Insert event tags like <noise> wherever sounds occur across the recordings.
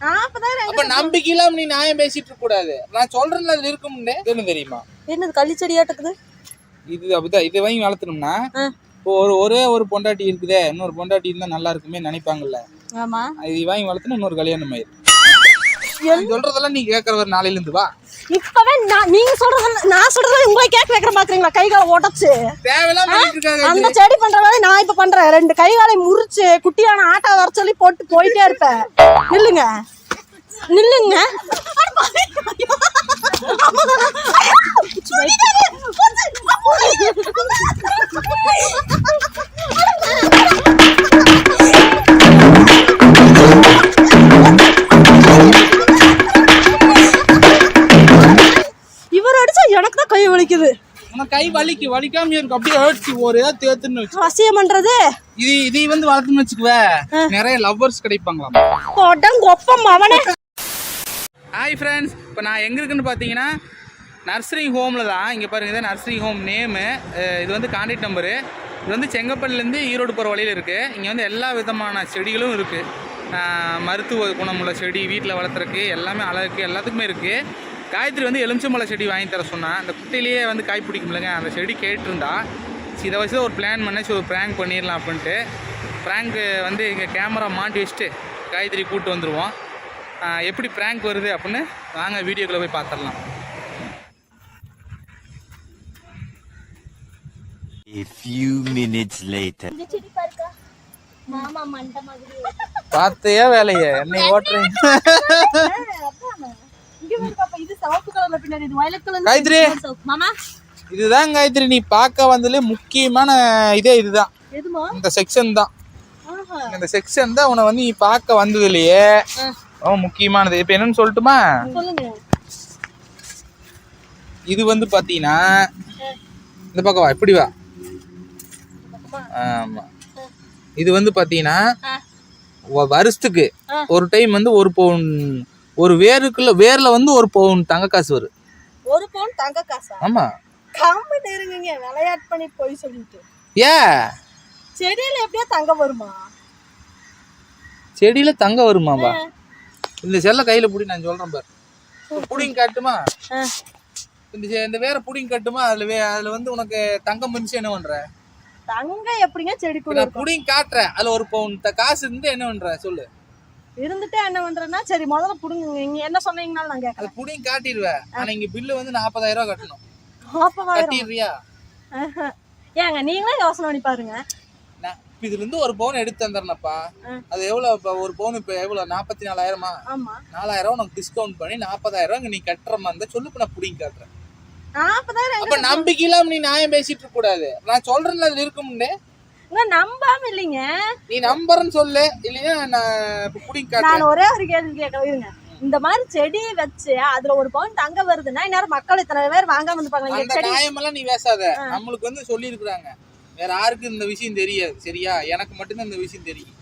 அப்ப நம்பிக்கை இல்லாம நீ நியாயம் பேசிட்டு இருக்க கூடாது. நான் சொல்றேன்ல அதுல இருக்கும்னு என்ன தெரியுமா? என்னது களிச்செடியாட்டுக்குது இது அப்படிதான் இதை வாங்கி வளர்த்தணும்னா ஒரு ஒரே ஒரு பொண்டாட்டி இருக்குதே இன்னொரு பொண்டாட்டி இருந்தா நல்லா இருக்குமே நினைப்பாங்கல்ல. ஆமா. இது வாங்கி வளர்த்தணும் இன்னொரு கல்யாணம் ஆயிரும். சொல்றதெல்லாம் நீ கேட்கறவர் நாளையில இருந்து வா இப்பவே நான் நீங்க சொல்றது நான் சொல்றது உங்களை கேட்க வைக்கிற பாக்குறீங்களா கை காலை உடச்சு அந்த செடி பண்ற நான் இப்ப பண்றேன் ரெண்டு கை காலை முறிச்சு குட்டியான ஆட்டா வர சொல்லி போட்டு போயிட்டே இருப்பேன் நில்லுங்க நில்லுங்க வலிக்கு வலிக்காம இருக்கும் அப்படியே அடிச்சு ஒரு ஏதாவது தேத்துன்னு வச்சு வசியம் பண்றது? இது இதை வந்து வளர்த்துன்னு வச்சுக்குவ. நிறைய லவ்வர்ஸ் கிடைப்பாங்களாம்? கொப்பம் அவனே. ஹாய் ஃப்ரெண்ட்ஸ் இப்போ நான் எங்கே இருக்குன்னு பார்த்தீங்கன்னா நர்சரி ஹோமில் தான். இங்கே பாருங்க இதான் நர்சரி ஹோம் நேமு இது வந்து கான்டாக்ட் நம்பரு இது வந்து செங்கப்பல்லேருந்து ஈரோடு போகிற வழியில் இருக்குது இங்கே வந்து எல்லா விதமான செடிகளும் இருக்குது மருத்துவ குணமுள்ள செடி வீட்டில் வளர்த்துறக்கு எல்லாமே அழகுக்கு எல்லாத்துக்குமே இருக்குது காயத்ரி வந்து எலுமிச்சம்பழ செடி வாங்கி தர சொன்னேன் அந்த குட்டையிலேயே வந்து காய் பிடிக்கும்லங்க அந்த செடி கேட்டிருந்தா இதை வச்சு ஒரு பிளான் பண்ண ஒரு ப்ராங்க் பண்ணிடலாம் அப்படின்ட்டு. ப்ராங்க்கு வந்து இங்கே கேமரா மாட்டி வச்சுட்டு காயத்ரி கூப்பிட்டு வந்துடுவோம் எப்படி ப்ராங்க் வருது அப்படின்னு வாங்க வீடியோக்குள்ள போய் பார்த்துடலாம் A few minutes later. மாமா மண்டை மாதிரி. பார்த்தையா வேலையை? என்னை ஓட்டுறீங்க? காயத்ரி. இதுதான் காயத்ரி நீ பார்க்க வந்ததுலே முக்கியமான இதே இதுதான். இந்த செக்ஷன் தான். இந்த செக்ஷன் தான் உன்னை வந்து நீ பார்க்க வந்ததுலையே ரொம்ப முக்கியமானது. இப்போ என்னன்னு சொல்லட்டுமா? இது வந்து பார்த்தீங்கன்னா இந்த பக்கம் வா இப்படி வா. ஆமா. இது வந்து பார்த்தீங்கன்னா வருஷத்துக்கு ஒரு டைம் வந்து ஒரு பவுன் ஒரு வேருக்குள்ள வேர்ல வந்து ஒரு பவுன் தங்க காசு வரும். ஒரு பவுன் தங்க காசா? ஆமா. கம்மி நெருங்குங்க விளையாட்டு பண்ணி போய் சொல்லிட்டு. ஏ? செடியில எப்படியா தங்க வருமா? செடியில தங்க வருமாவா? இந்த செல்ல கையில புடி நான் சொல்றேன் பாரு. புடிங்க காட்டுமா. இந்த இந்த வேற புடிங்க காட்டுமா? அதுல வே அதுல வந்து உனக்கு தங்கம் மினிச்சு என்ன பண்ற? தங்க எப்படிங்க நான் புடிங்க காட்டுறேன். அதுல ஒரு பவுன் காசு இருந்து என்ன பண்ற? சொல்லு. இருந்துட்டு என்ன பண்றேன்னா சரி முதல்ல புடுங்க. நீங்க என்ன சொன்னீங்கனாலும் நான் அது கேட்கறேன் புடிங்க காட்டிடுவேன் ஆனா இங்க பில்லு வந்து நாற்பதாயிரம் ரூபாய் கட்டணும். நாற்பதாயிரம். கட்டிடுறியா? ஆஹா. ஏங்க நீங்களே யோசனை பண்ணி பாருங்க. இதுல இருந்து ஒரு பவுன் எடுத்து தந்துடுறேன்ப்பா. அது எவ்வளவு இப்ப ஒரு பவுன் இப்ப எவ்வளவு? நாற்பத்தி நாலாயிரமா? ஆமா. நாலாயிரம் உனக்கு டிஸ்கவுண்ட் பண்ணி நாற்பதாயிரம் ரூபாய் நீ கட்டுற மாதிரி சொல்லு நான் புடிங்க காட்டுறேன். அப்ப நம்பிக்கை இல்லாம நீ நியாயம் பேசிட்டு இருக்க கூடாது. நான் சொல்றேன்ல அதுல இருக்கும்னு. எங்க நம்பாம இல்லைங்க நீ நம்புறன்னு சொல்லு இல்லையா நான் புடிங்க நான் ஒரே ஒரு கேள்வி கேட்க இருங்க. இந்த மாதிரி செடி வச்சு அதுல ஒரு பவுன் தங்க வருதுன்னா இந்நேரம் மக்கள் இத்தனை பேர் வாங்காம இருப்பாங்க அந்த நியாயமெல்லாம் நீ பேசாத. நம்மளுக்கு வந்து சொல்லி வேற யாருக்கும் இந்த விஷயம் தெரியாது சரியா? எனக்கு மட்டும்தான் இந்த விஷயம் தெரியும்.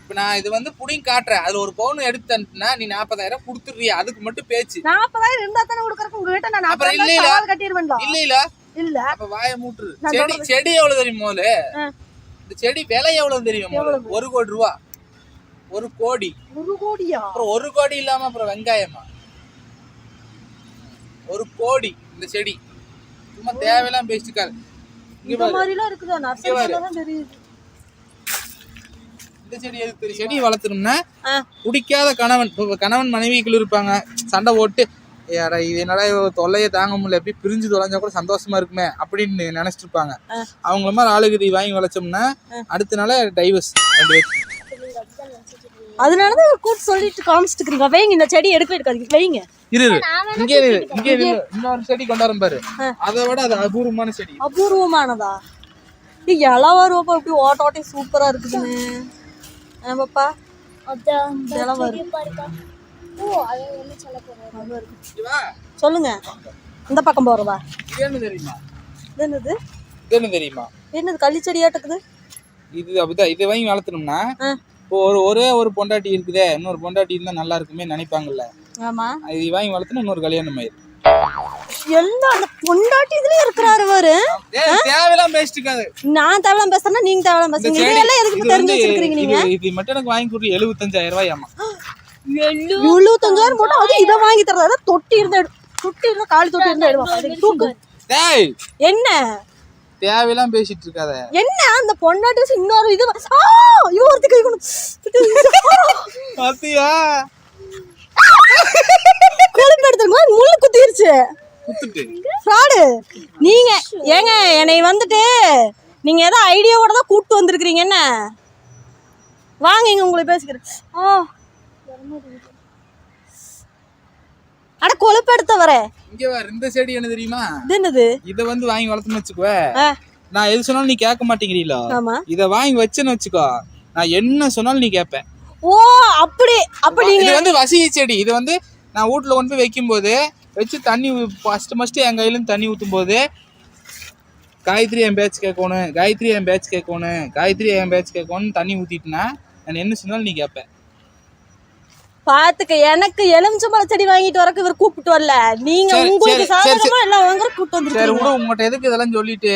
இப்ப நான் இது வந்து புடிங்க காட்டுறேன். அதுல ஒரு பவுன் எடுத்தேன்னா நீ நாற்பதாயிரம் கொடுத்துடுறியா? அதுக்கு மட்டும் பேச்சு. நாற்பதாயிரம் இருந்தா தானே கொடுக்கறக்கு உங்ககிட்ட நான் நாற்பதாயிரம் கட்டிடுவேன்ல. இல்ல இல்ல. இல்ல அப்ப வாயை மூட்டுரு. நான் செடி செடி எவ்வளவு தெரியும் முதல்ல. இந்த செடி விலை எவ்வளவு தெரியும்? ஒரு கோடி ரூபா. ஒரு கோடி. ஒரு கோடியா? அப்புறம் ஒரு கோடி இல்லாம அப்புறம் வெங்காயமா? ஒரு கோடி இந்த செடி. சும்மா தேவையெல்லாம் இங்க இந்த பாரு. செடி எதுக்கு செடி வளர்த்தணும்னா. பிடிக்காத கணவன் கணவன் மனைவிக்குள்ள இருப்பாங்க. சண்டை போட்டு யாரா இது என்னடா இவ தொல்லையை தாங்க முடியல எப்படி பிரிஞ்சு தொலைஞ்சா கூட சந்தோஷமா இருக்குமே அப்படின்னு நினைச்சிட்டு இருப்பாங்க அவங்கள மாதிரி ஆளுக்கு இதை வாங்கி வளர்த்தோம்னா அடுத்த நாளே டைவர்ஸ் ரெண்டு பேருக்கு அதனாலதான் கூட்டு சொல்லிட்டு காமிச்சிட்டு இருக்கீங்க வைங்க இந்த செடி எடுக்க எடுக்காதீங்க. வைங்க. இரு இரு. இங்கே இரு இங்கே இரு. இன்னொரு செடி கொண்டாரம் பாரு. அதை விட அது அபூர்வமான செடி. அபூர்வமானதா? இலை வருவப்பா இப்படி ஓட்ட ஓட்டி சூப்பரா இருக்குதுன்னு. பாப்பா. இலை வரும். சொல்லுங்க. இந்த பக்கம் இது என்னது? இது என்ன தெரியுமா? என்னது களி செடியாட்டுக்குது இது அப்படிதான் இதை வாங்கி வளர்த்தணும்னா. இப்போ ஒரு ஒரே ஒரு பொண்டாட்டி இருக்குதே இன்னொரு பொண்டாட்டி இருந்தா நல்லா இருக்குமே நினைப்பாங்கல்ல. ஆமா. இது வாங்கி வளர்த்தணும் இன்னொரு கல்யாணம் ஆயிரும். எல்லாம் அந்த பொண்டாட்டி இதுலயே இருக்கிறாரு அவரு தேவையெல்லாம் பேசிட்டு இருக்காது. நான் தேவலாம் பேசுறேன்னா நீங்க தேவலாம் இந்த பேசுறீங்க இதெல்லாம் எதுக்கு தெரிஞ்சு வச்சிருக்கீங்க நீங்க? இது இது மட்டும் எனக்கு வாங்கி கொடுத்து எழுபத்தஞ்சாயிரம் ரூபாய் ஆமா. எழுபத்தஞ்சாயிரம் போட்டு அது இதை வாங்கி தரதா தொட்டி இருந்தா தொட்டி இருந்தா காலி தொட்டி இருந்தா எடுவாங்க தூக்கு. டேய். என்ன? தேவையெல்லாம் பேசிட்டு இருக்காத. என்ன? அந்த பொண்டாட்டி இன்னொரு இது ஆ, இவ ஒருத்தி கை கொண்டு <laughs> பாத்தியா? <laughs> கொழுப்பு எடுத்துருக்கும் முள்ளு குத்திருச்சு. ஃப்ராடு நீங்க ஏங்க என்னை வந்துட்டு நீங்க ஏதோ ஐடியாவோட தான் கூப்பிட்டு வந்திருக்கிறீங்க. என்ன? வாங்க இங்க உங்களை பேசிக்கிறேன். ஆ. அட கொழுப்பு எடுத்த வர. இங்க வர இந்த செடி என்ன தெரியுமா? இது என்னது? இத வந்து வாங்கி வளர்த்துன்னு வச்சுக்கோ. ஆ, நான் எது சொன்னாலும் நீ கேட்க மாட்டேங்கிறீங்களா ஆமா. இத வாங்கி வச்சேன்னு வச்சுக்கோ. நான் என்ன சொன்னாலும் நீ கேட்ப ஓ அப்படி அப்ப நீங்க இது வந்து வசிய செடி. இது வந்து நான் வீட்ல கொண்டு போய் வைக்கும்போது வச்சு தண்ணி ஃபர்ஸ்ட் ஃபர்ஸ்ட் என் கையில இருந்து தண்ணி ஊத்தும் போது காயத்ரி என் பேச்சு கேட்கணும் காயத்ரி என் பேச்சு கேட்கணும் காயத்ரி என் பேச்சு கேட்கணும் தண்ணி ஊத்திட்டுனா நான் என்ன சொன்னாலும் நீ கேட்ப பாத்துக்க எனக்கு எலுமிச்சம்பழ செடி வாங்கிட்டு வரக்கு இவர் கூப்பிட்டு வரல. நீங்க உங்களுக்கு சாதகமா எல்லாம் வாங்குற கூப்பிட்டு வந்துருக்கீங்க விட உங்கள்கிட்ட எதுக்கு இதெல்லாம் சொல்லிட்டு?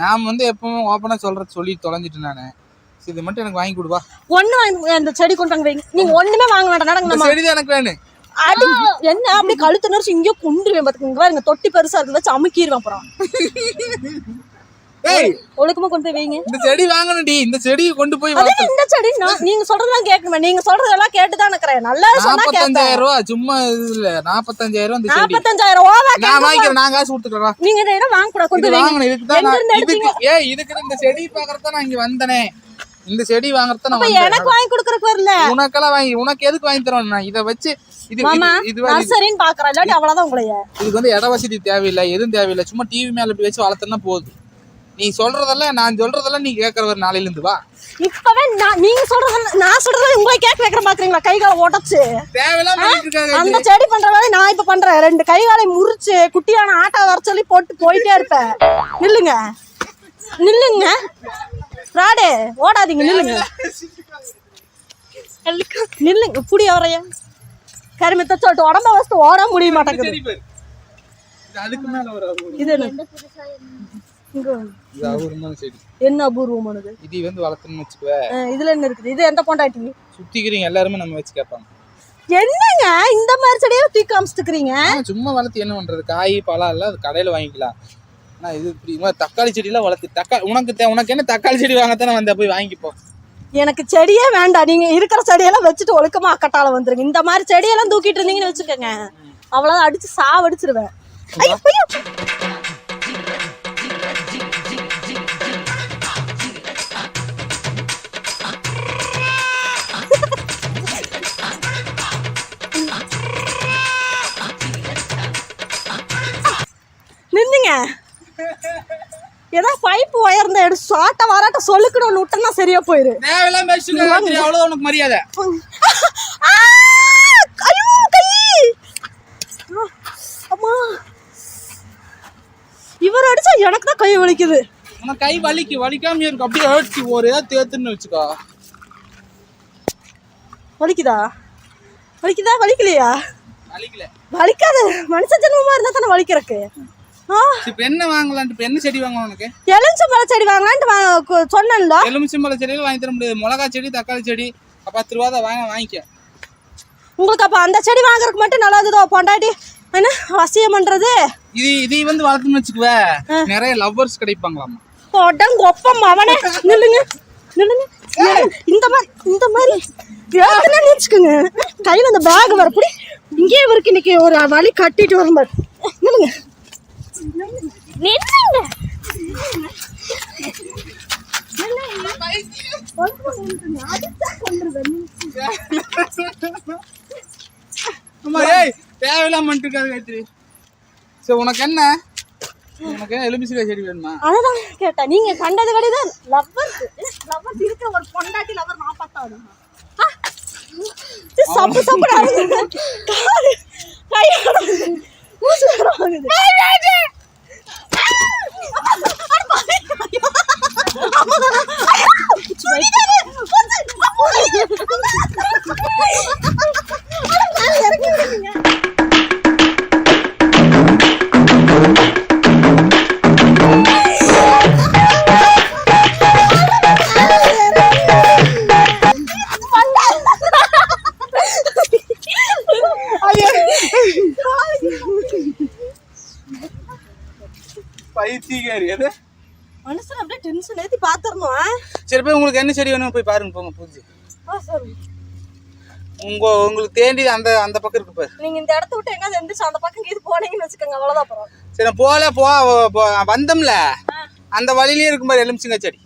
நான் வந்து எப்பவும் ஓப்பனா சொல்றது சொல்லி தொலைஞ்சிட்டு நானு. இது மட்டும் எனக்கு வாங்கி கொடுவா ஒண்ணு வாங்கி அந்த செடி கொண்டு வாங்க வைங்க. நீங்க ஒண்ணுமே வாங்க வேண்டாம் நடங்க செடி தான் எனக்கு வேணும். அடி என்ன அப்படி கழுத்து நரிச்சு இங்கேயோ கொண்டுருவேன் பாத்துக்கோங்க. பாருங்க தொட்டி பெருசா இருக்கு வச்சு அமுக்கிடுவேன் அப்புறம். ஏய். ஒழுக்கமா கொண்டு போய் வைங்க. இந்த செடி வாங்கணும்டி. இந்த செடியை கொண்டு போய் வளர்த்து இந்த செடி நான் நீங்க சொல்றதெல்லாம் கேட்கணுமே. நீங்க சொல்றதெல்லாம் கேட்டுதான் இருக்கிறேன் நல்லா சொன்னா கேட்பேன். நாற்பத்தஞ்சாயிரம் ரூபா. சும்மா இல்ல. நாற்பத்தஞ்சாயிரம் ரூபா இந்த செடி. நாற்பத்தஞ்சாயிரம் ஓவா நான் வாங்கிக்கிறேன். நான் காசு கொடுத்துக்கிறேன். நீங்க இதை என்ன வாங்க கூடாது கொண்டு வைங்க. வாங்கணும். இதுக்கு தான் இதுக்கு ஏய் இதுக்கு இந்த செடி பாக்குறத நான் இங்க வந்தனே. இந்த செடி வாங்குறத நான். எனக்கு வாங்கி கொடுக்கறதுக்கு வரல. உனக்கெல்லாம் வாங்கி உனக்கு எதுக்கு வாங்கி தரோம் நான்? இத வச்சு இது இது- நர்சரின்னு பாக்குறேன். இல்லாட்டி அவ்வளவுதான் உங்களைய. இதுக்கு வந்து இட வசதி தேவையில்லை. எதுவும் தேவையில்லை. சும்மா டிவி மேல இப்படி வச்சு வளர்த்தனா போதும். நீ சொல்றதெல்லாம் நான் சொல்றதெல்லாம் நீ கேட்கறவர் நாளையில இருந்து வா. இப்பவே நான் நீங்க சொல்றது நான் சொல்றது உங்களை கேட்க வைக்கிற பாக்குறீங்களா? கை காலை இருக்காங்க அந்த செடி பண்ற வேலை நான் இப்ப பண்றேன். ரெண்டு கை காலை முறிச்சு குட்டியான ஆட்டா வர சொல்லி போட்டு போயிட்டே இருப்பேன். நில்லுங்க. நில்லுங்க. ஃப்ராடே ஓடாதீங்க நில்லுங்க. நில்லுங்க புடி அவரைய. கருமித்த சொல்லிட்டு உடம்ப வச்சுட்டு ஓட முடிய மாட்டேங்குது. இது என்ன? இங்க இது அபூர்வமான செடி என்ன அபூர்வமானது? இது வந்து வளர்த்தணும்னு வச்சுக்குவே. அஹ் இதுல என்ன இருக்குது? இது எந்த பொண்டாட்டி? சுத்திக்கிறீங்க எல்லாருமே நம்ம வச்சு கேட்பாங்க. என்னங்க? இந்த மாதிரி செடியை தூக்கி காமிச்சிட்டுக்கிறீங்க? சும்மா வளர்த்து என்ன பண்றது? காய் பழம் எல்லாம் அது கடையில வாங்கிக்கலாம். ஆனா இது இப்படி தக்காளி செடியெல்லாம் வளர்த்து தக்காளி உனக்கு உனக்கு என்ன தக்காளி செடி வாங்கத்தானே வந்த போய் வாங்கிப்போ. எனக்கு செடியே வேண்டாம். நீங்க இருக்கிற செடியெல்லாம் வச்சுட்டு ஒழுக்கமா அக்கட்டால வந்துருங்க. இந்த மாதிரி செடியெல்லாம் தூக்கிட்டு இருந்தீங்கன்னு வச்சுக்கோங்க. அவ்வளவுதான் அடிச்சு சாவடிச்சிருவேன். ஐயோ, நின்னுங்க ஏதோ பைப் உயர்ந்த எடுத்து சாட்ட வராட்ட சொல்லுக்கணும்னு விட்டனா சரியா போயிரு. தேவையில்லாம பேசிட்டு இருக்காத. அவ்வளவுதான் உனக்கு மரியாதை! ஐயோ, கை! அம்மா. இவர் அடிச்சா எனக்கு தான் கை வலிக்குது. உனக்கு கை வலிக்கு வலிக்காம இருக்கும் அப்படியே அடிச்சு ஒரே தேத்துன்னு வச்சுக்கோ. வலிக்குதா? வலிக்குதா? வலிக்கலையா? வலிக்கல. வலிக்காது. மனுஷ ஜென்மமா இருந்தா தானே வலிக்கிறக்கு. இப்ப என்ன வாங்கலான்ட்டு இப்ப என்ன செடி வாங்கலாம் உனக்கு? எலுமிச்சம்பழ செடி வாங்கலான்ட்டு சொன்னேன்ல. எலுமிச்சம்பழ செடியில் வாங்கி தர முடியாது. மிளகா செடி தக்காளி செடி பத்து ரூபா தான் வாங்க வாங்கிக்க. உங்களுக்கு அப்ப அந்த செடி வாங்குறதுக்கு மட்டும் நல்லதுதோ பொண்டாட்டி? என்ன வசியம் பண்றது? இது இதை வந்து வளர்த்துன்னு வச்சுக்குவே. நிறைய லவ்வர்ஸ் கிடைப்பாங்களாமா. ஒப்பம் அவனே. நில்லுங்க நில்லுங்க. இந்த மாதிரி இந்த மாதிரி ஏத்துனா நினைச்சுக்கோங்க. கையில அந்த பேக் வரப்படி இங்கே இவருக்கு இன்னைக்கு ஒரு வழி கட்டிட்டு வரும் பாரு. நில்லுங்க. தேவையில்லாம இருக்காது காயத்ரி. சரி உனக்கு என்ன? உனக்கு என்ன எலுமிச்சக்காய் செடி வேணுமா? அததான் கேட்டேன். நீங்க கண்டது கிடையாது லவ்வர்ஸ் லவ்வர்ஸ் இருக்க ஒரு பொண்டாட்டி லவர் நான் பார்த்தாது சப்பு மூச்சு போய் உங்களுக்கு என்ன செடி வேணும் போய் பாருங்க போங்க பூஜை. உங்க உங்களுக்கு தேண்டி அந்த அந்த பக்கம் இருக்கு பாரு. நீங்க இந்த இடத்த விட்டு எங்க எந்திரிச்சு அந்த பக்கம் இது போனீங்கன்னு வச்சுக்கோங்க அவ்வளவுதான் அப்புறம். சரி போல போ வந்தோம்ல. அந்த வழியிலே இருக்கும் பாரு எலுமிச்சங்க செடி.